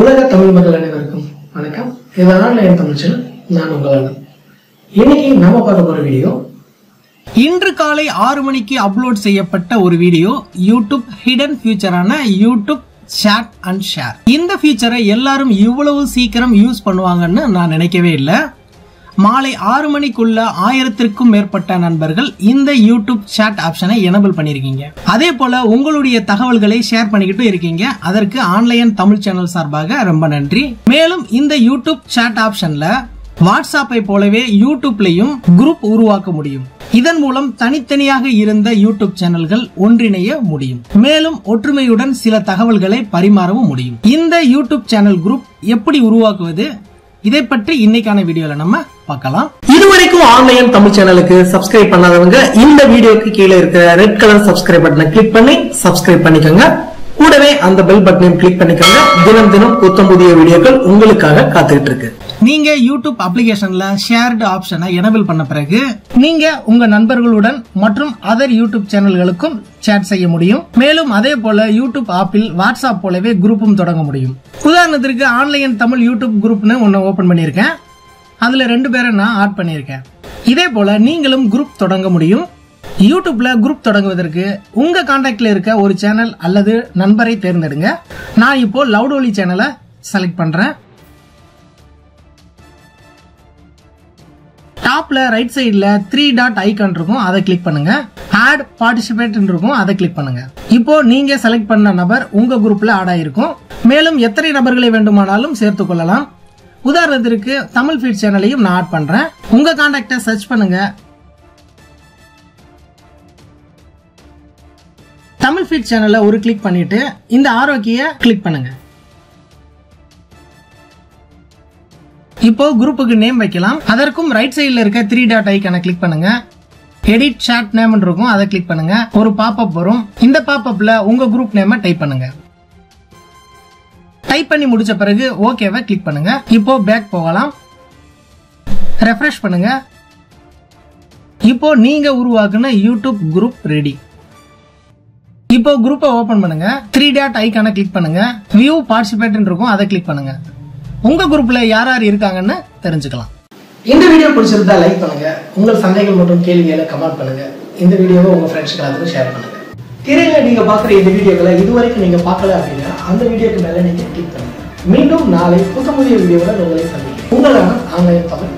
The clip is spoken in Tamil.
உலக தமிழ் மக்கள் அனைவருக்கும் வணக்கம். இதனால் என் தமிழ் நான் உங்கள் இன்னைக்கு நம்ம பார்க்க போற வீடியோ இன்று காலை ஆறு மணிக்கு அப்லோட் செய்யப்பட்ட ஒரு வீடியோ யூடியூப் ஹிடன் ஃபியூச்சரான யூடியூப் chat அண்ட் ஷேர் இந்த ஃபியூச்சரை எல்லாரும் இவ்வளவு சீக்கிரம் யூஸ் பண்ணுவாங்கன்னு நான் நினைக்கவே இல்லை. மாலை ஆறு மணிக்குள்ள ஆயிரத்திற்கும் மேற்பட்ட நண்பர்கள் இந்த யூடியூப் சேட் ஆப்ஷனை எனபிள் பண்ணியிருக்கீங்க அதே போல உங்களுடைய தகவல்களை ஷேர் பண்ணிக்கிட்டு இருக்கீங்க. அதற்கு ஆன்லைன் தமிழ் சேனல் சார்பாக ரொம்ப நன்றி. மேலும் இந்த யூடியூப் சேட் ஆப்ஷன்ல வாட்ஸ்அப்பை போலவே யூடியூப்லையும் குரூப் உருவாக்க முடியும். இதன் மூலம் தனித்தனியாக இருந்த யூடியூப் சேனல்கள் ஒன்றிணைய முடியும். மேலும் ஒற்றுமையுடன் சில தகவல்களை பரிமாறவும் முடியும். இந்த யூடியூப் சேனல் குரூப் எப்படி உருவாக்குவது? இதை பற்றி இன்னைக்கான வீடியோல நம்ம பார்க்கலாம். இதுவரைக்கும் ஆன்லைன் தமிழ் சேனலுக்கு சப்ஸ்கிரைப் பண்ணாதவங்க இந்த வீடியோக்கு கீழே இருக்கிற ரெட் கலர் சப்ஸ்கிரைப் பட்டனை கிளிக் பண்ணி சப்ஸ்கிரைப் பண்ணிக்கோங்க. கூடவே அந்த பெல் பட்டனையும் கிளிக் பண்ணிக்கோங்க. தினம் தினம் புத்தம் புதிய வீடியோக்கள் உங்களுக்காக காத்துக்கிட்டு இருக்கு. நீங்க யூடியூப் அப்ளிகேஷன்ல ஷேர்டு ஆப்ஷனை எனபிள் பண்ண பிறகு நீங்க உங்க நண்பர்களுடன் மற்றும் அதர் யூடியூப் சேனல்களுக்கும் சேட் செய்ய முடியும். மேலும் அதே போல யூடியூப் ஆப்பில் வாட்ஸ்அப் போலவே குரூப்பும் தொடங்க முடியும். உதாரணத்திற்கு ஆன்லைன் தமிழ் யூடியூப் குரூப்னு ஒன்று ஓப்பன் பண்ணியிருக்கேன். அதில் ரெண்டு பேரை நான் ஆட் பண்ணியிருக்கேன். இதே போல் நீங்களும் குரூப் தொடங்க முடியும். யூடியூப்ல குரூப் தொடங்குவதற்கு உங்க கான்டாக்ட்ல இருக்க ஒரு சேனல் அல்லது நண்பரை தேர்ந்தெடுங்க. நான் இப்போ லவுடோலி ஒலி சேனலை செலக்ட் பண்றேன். டாப்ல ரைட் சைடுல த்ரீ டாட் ஐகான் இருக்கும் அதை கிளிக் பண்ணுங்க. ஆட் பார்ட்டிசிபேட் இருக்கும் அதை கிளிக் பண்ணுங்க. இப்போ நீங்க செலக்ட் பண்ண நபர் உங்க குரூப்ல ஆட் ஆயிருக்கும். மேலும் எத்தனை நபர்களை வேண்டுமானாலும் சேர்த்துக் கொள்ளலாம். உதாரணத்திற்கு தமிழ் ஃபீட் சேனலையும் நான் ஆட் பண்றேன். உங்க கான்டாக்டை சர்ச் பண்ணுங்க. தமிழ் ஃபீட் சேனலை ஒரு கிளிக் பண்ணிட்டு இந்த ஆரோக்கிய கிளிக் பண்ணுங்க. இப்போ குரூப்புக்கு நேம் வைக்கலாம். அதற்கும் ரைட் சைடில் இருக்க த்ரீ டாட் ஐக்கான கிளிக் பண்ணுங்க. எடிட் சாட் நேம் இருக்கும். அதை கிளிக் பண்ணுங்க. ஒரு பாப்அப் வரும். இந்த பாப்அப்ல உங்க குரூப் நேமை டைப் பண்ணுங்க. டைப் பண்ணி முடிச்ச பிறகு ஓகேவை கிளிக் பண்ணுங்க. இப்போ பேக் போகலாம். ரெஃப்ரெஷ் பண்ணுங்க. இப்போ நீங்க உருவாக்குன யூடியூப் குரூப் ரெடி இப்போ குரூப்பை ஓபன் பண்ணுங்க. த்ரீ டாட் ஐக்கான கிளிக் பண்ணுங்க. வியூ பார்ட்டிசிபேட் இருக்கும். அதை கிளிக் பண்ணுங்க. உங்க குரூப்ல யார் யார் இருக்காங்கன்னு தெரிஞ்சுக்கலாம். இந்த வீடியோ பிடிச்சிருந்தா லைக் பண்ணுங்க. உங்கள் சந்தேகங்கள் மற்றும் கேள்விகளை கமெண்ட் பண்ணுங்க. இந்த வீடியோவை உங்க ஃப்ரெண்ட்ஸ்க்கு எல்லாத்துக்கும் ஷேர் பண்ணுங்க. திரையில நீங்க பாக்குற இந்த வீடியோக்களை இதுவரைக்கும் நீங்க பார்க்கல அப்படின்னா அந்த வீடியோக்கு மேல நீங்க கிளிக் பண்ணுங்க. மீண்டும் நாளை புத்த புதிய வீடியோவில் உங்களை சந்திக்கிறேன். உங்களான ஆன்லைன் தமிழ்